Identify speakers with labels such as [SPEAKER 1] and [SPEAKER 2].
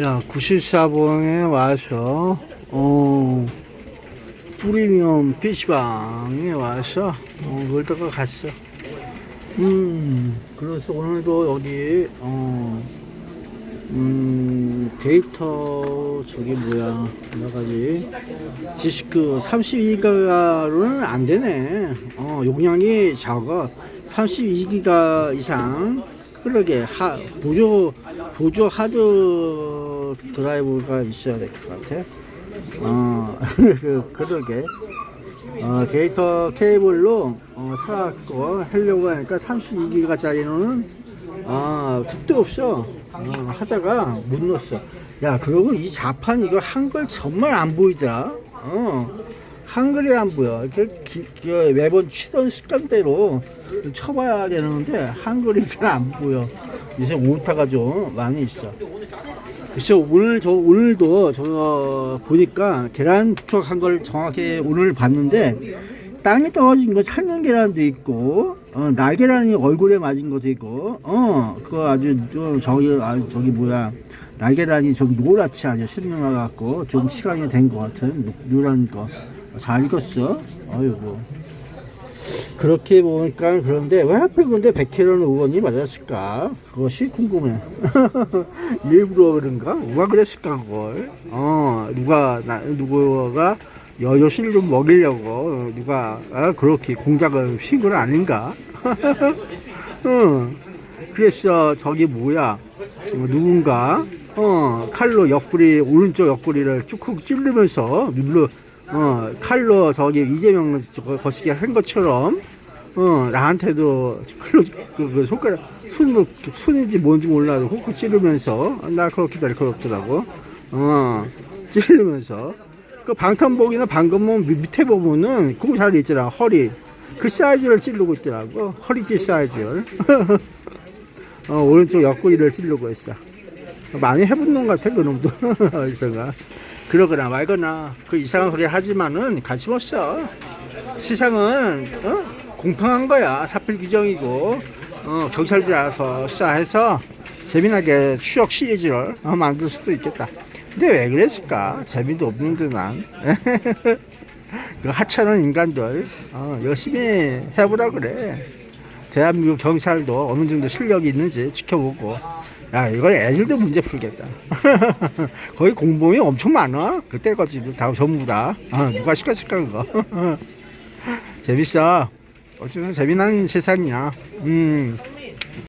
[SPEAKER 1] 야, 94봉에 와서, 어, 프리미엄 PC방에 와서, 어, 놀다가 갔어. 음, 그래서 오늘도 여기, 어, 음, 데이터, 저기 뭐야, 여러 가지, 디스크 32기가로는 안 되네. 어, 용량이 작아. 32기가 이상. 그러게, 하, 보조, 보조 하드 드라이브가 있어야 될 것 같아. 어, 그- 그러게. 어, 데이터 케이블로 어, 사갖고 하려고 하니까 32기가짜리는 아, 택도 없어. 어, 하다가 못 넣었어. 야, 그리고 이 자판 이거 한글 정말 안 보이더라. 어, 한글이 안 보여. 이렇게 기- 기- 매번 치던 습관대로 쳐봐야 되는데 한글이 잘 안 보여. 요새 오타가 좀 많이 있어. 글쎄 오늘 저 오늘도 저 보니까 계란 부족한 걸 정확히 오늘 봤는데 땅에 떨어진 거 삶는 계란도 있고 어, 날계란이 얼굴에 맞은 것도 있고 어 그거 아주 좀 저기 아 저기 뭐야 날계란이 좀 노랗지 아주 신나 갖고 좀 시간이 된 것 같은 노- 노란 거. 잘 익었어? 어이구 그렇게 보니까 그런데 왜 하필 근데 백혜련 의원이 맞았을까? 그것이 궁금해. 일부러 그런가? 누가 그랬을까 그걸? 어 누가 나 누구가 여여실 좀 먹이려고 누가 아, 그렇게 공작을 핀건 아닌가? 응. 그래서 저기 뭐야? 어, 누군가 어 칼로 옆구리 오른쪽 옆구리를 쭉쭉 찌르면서 눌러 어 칼로 저기 이재명 거시기 한 것처럼 어 나한테도 칼로 그, 그 손가락 손으로 손인지 뭔지 몰라도 훅훅 찌르면서 나 그렇게 다 그렇더라고 어 찌르면서 그 방탄복이나 방금은 밑- 밑에 보면은 그거 잘 있잖아 허리 그 사이즈를 찌르고 있더라고 허리띠 사이즈를 어, 오른쪽 옆구리를 찌르고 있어. 많이 해본 놈 같아, 그 놈도. 어디서가. 그러거나 말거나 그 이상한 소리 하지만은 관심 없어. 세상은, 어? 공평한 거야. 사필 규정이고, 어, 경찰들 알아서 수사해서 재미나게 추억 시리즈를 어, 만들 수도 있겠다. 근데 왜 그랬을까? 재미도 없는데 난. 그 하찮은 인간들, 어, 열심히 해보라 그래. 대한민국 경찰도 어느 정도 실력이 있는지 지켜보고 야 이걸 애들도 문제 풀겠다. 거기 공범이 엄청 많아. 그때까지도 다 전부 다. 아, 누가 시켰을까 그거? 재밌어. 어쨌든 재미난 세상이야. 음